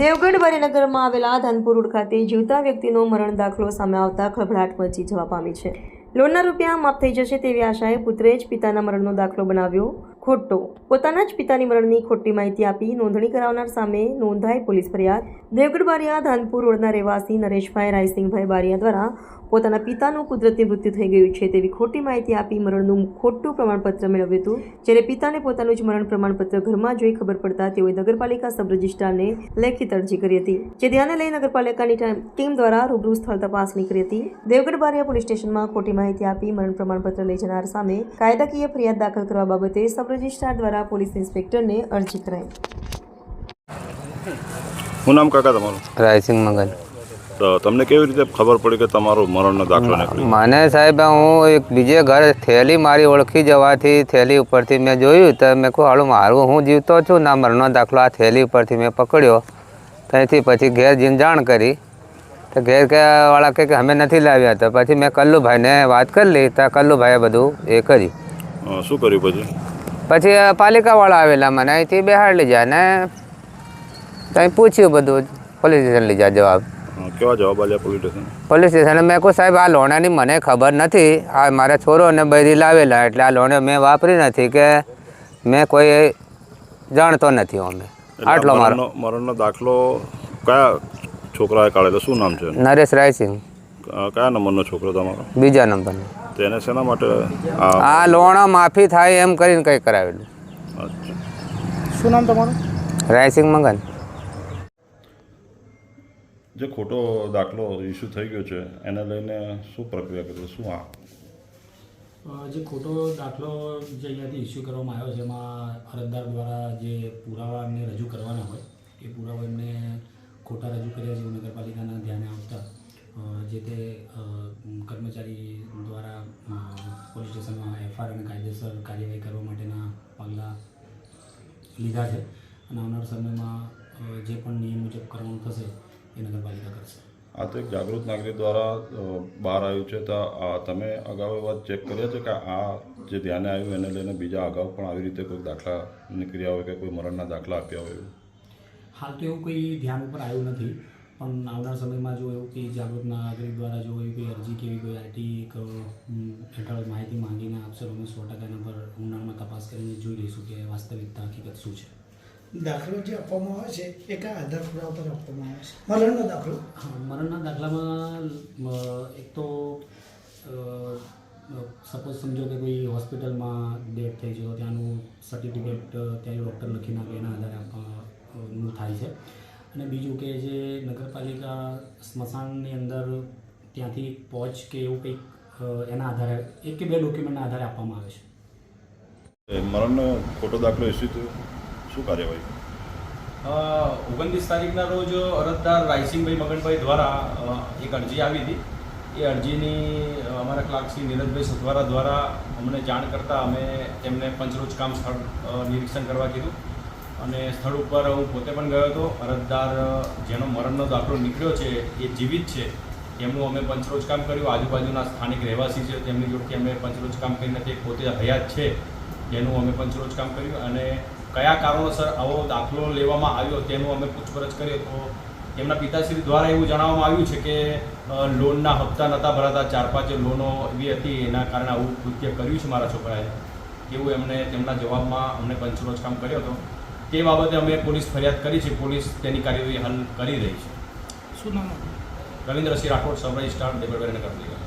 દેવગઢ વારીનગરમાં આવેલા ધાનપુર રોડ ખાતે જીવતા વ્યક્તિનો મરણ દાખલો સામે આવતા ખળભળાટ મચી જવા પામી છે. લોનના રૂપિયા માફ થઈ જશે તેવી આશાએ પુત્રે જ પિતાના મરણનો દાખલો બનાવ્યો. ખોટો. પોતાના જ પિતાની મરણની ખોટી માહિતી આપી નોંધણી કરાવનાર સામે નોંધાઈ પોલીસ ફરિયાદ. દેવગઢ બારિયા, ધાનપુર રોડના રહેવાસી નરેશભાઈ રાયસિંહભાઈ બારિયા દ્વારા પોતાના પિતાનું કુદરતી મૃત્યુ થઈ ગયું છે તેવી ખોટી માહિતી આપી મરણનું ખોટું પ્રમાણપત્ર મેળવ્યું હતું. જ્યારે પિતાને પોતાનું જ મરણ પ્રમાણપત્ર ઘરમાં જોઈ ખબર પડતા તેઓએ નગરપાલિકા સબ રજિસ્ટ્રારને લેખિત અરજી કરી હતી, જે ધ્યાને લઈ નગરપાલિકાની ટીમ દ્વારા રૂબરૂ સ્થળ તપાસણી કરી હતી. દેવગઢ બારિયા પોલીસ સ્ટેશનમાં ખોટી માહિતી આપી મરણ પ્રમાણપત્ર લઈ જનાર સામે કાયદાકીય ફરિયાદ દાખલ કરવા બાબતે સબ રજિસ્ટ્રાર દ્વારા પોલીસ ઇન્સ્પેક્ટરને અરજી કરાઈ. હું નામ કાકા તમારું? રાયસિંગ મંગલ તો તમને કેવી રીતે ખબર પડી કે તમારું મરણનો દાખલો નીકળ્યો? મને સાહેબ હું એક બીજે ઘર થેલી મારી ઓળખી જવાથી થેલી ઉપરથી મેં જોયું તો મેં કહું હાલું મારું હું જીવતો છું ના મરણનો દાખલો આ થેલી ઉપરથી મેં પકડ્યો. ત્યાંથી પછી ઘેર જઈને જાણ કરી. તો ઘેર કે વાળા કહે કે અમે નથી લાવ્યા. તો પછી મેં કલ્લુભાઈને વાત કરી લઈ તો કલ્લુભાઈએ બધું એ કર્યું. શું કર્યું પછી? પછી પાલિકાવાળા આવેલા મને. અહીંથી બિહાર લઈ જાય ને ત્યાં પૂછ્યું બધું. પોલીસ સ્ટેશન લઈ જાય જવાબ. કેવા જવાબ આપ્યા પોલીસ સ્ટેશન? પોલીસ સ્ટેશને મેં કહું સાહેબ આ લોણાની મને ખબર નથી. આ મારા છોરો અને બૈરી લાવેલા એટલે આ લોણે મેં વાપરી નથી કે મેં કોઈ જાણતો નથી અમે. આટલો મારો. મરણનો દાખલો કયા છોકરાએ કાઢેલો શું નામ છે નરેશ રાયસિંહ. કયા નંબરનો છોકરો તમારો? બીજા નંબરનો. તેને શેના માટે આ આ લોણા માફી થાય એમ કરીને કંઈ કરાવેલું. અચ્છા. શું નામ તમારું? રાયસિંગ મંગન. જે ખોટો દાખલો ઇસ્યુ થઈ ગયો છે એને લઈને શું પ્રક્રિયા કરી? શું આ? જે ખોટો દાખલો જે અહીંયાથી ઇસ્યુ કરવામાં આવ્યો છે એમાં અરજદાર દ્વારા જે પુરાવાને રજૂ કરવાના હોય એ પુરાવાને ખોટા રજૂ કર્યા છે નગરપાલિકાના ધ્યાને આવતા. જે તે કર્મચારી દ્વારા પોલીસ સ્ટેશનમાં એફઆઈઆર અને કાયદેસર કાર્યવાહી કરવા માટેના પગલાં લીધા છે અને આવનાર સમયમાં જે પણ નિયમ મુજબ કરવાનું થશે એ નગરપાલિકા કરશે. આ તો એક જાગૃત નાગરિક દ્વારા બહાર આવ્યું છે. તો તમે અગાઉ વાત ચેક કર્યા છે કે આ જે ધ્યાને આવ્યું એને લઈને બીજા અગાઉ પણ આવી રીતે કોઈ દાખલા નીકળ્યા હોય કે કોઈ મરણના દાખલા આપ્યા હોય હાલ તો એવું કંઈ ધ્યાન ઉપર આવ્યું નથી. પણ આવનાર સમયમાં જો એવું કે જાગૃત નાગરિક દ્વારા જો એવી કોઈ અરજી કે એવી કોઈ આઈટી હેઠળ માહિતી માંગીને આપશે અમે સો ટકા એના પર ઊંડાણમાં તપાસ કરીને જોઈ લઈશું કે વાસ્તવિકતા હકીકત શું છે. દાખલો જે આપવામાં આવે છે એ કયા આધાર પુરાવા પર આપવામાં આવે છે. મરણનો દાખલો? મરણના દાખલામાં એક તો સપોઝ સમજો કે કોઈ હોસ્પિટલમાં ડેથ થઈ તો ત્યાંનું સર્ટિફિકેટ ત્યાં ડૉક્ટર લખી નાખે એના આધારે આપવાનું થાય છે. અને બીજું કે જે નગરપાલિકા સ્મશાનની અંદર ત્યાંથી પહોંચ કે એવું કંઈક એના આધારે એક કે બે ડોક્યુમેન્ટના આધારે આપવામાં આવે છે? મરણનો ખોટો દાખલો ઇસ્યુ થયો. શું કાર્યવાહી? ઓગણત્રીસ તારીખના રોજ અરજદાર રાયસિંહભાઈ મગનભાઈ દ્વારા એક અરજી આવી હતી. એ અરજીની અમારા ક્લાર્ક શ્રી નીરજભાઈ સુધવારા દ્વારા અમને જાણ કરતાં અમે તેમને પંચરોજ કામ સ્થળ નિરીક્ષણ કરવા કીધું. અને સ્થળ ઉપર હું પોતે પણ ગયો હતો. અરજદાર, જેનો મરણનો દાખલો નીકળ્યો છે, એ જીવિત છે. તેમનું અમે પંચરોજ કામ કર્યું. આજુબાજુના સ્થાનિક રહેવાસી છે, તેમની જોડથી અમે પંચરોજ કામ કરીને તે પોતે હયાત છે, તેનું અમે પંચરોજ કામ કર્યું. અને કયા કારણોસર આવો દાખલો લેવામાં આવ્યો તેનું અમે પૂછપરછ કર્યો તો તેમના પિતાશ્રી દ્વારા એવું જણાવવામાં આવ્યું છે કે લોનના હપ્તા નહોતા ભરાતા, ચાર પાંચ લોનો એવી હતી, એના કારણે આવું કૃત્ય કર્યું છે મારા છોકરાએ. એવું એમને તેમના જવાબમાં અમને પંચરોજ કામ કર્યો હતો. તે બાબતે અમે પોલીસ ફરિયાદ કરી છે. પોલીસ તેની કાર્યવાહી હાલ કરી રહી છે. શું નામ? રવિન્દ્રસિંહ રાઠોડ સબ ડેબલ દેવળગઢ નગરપાલિકા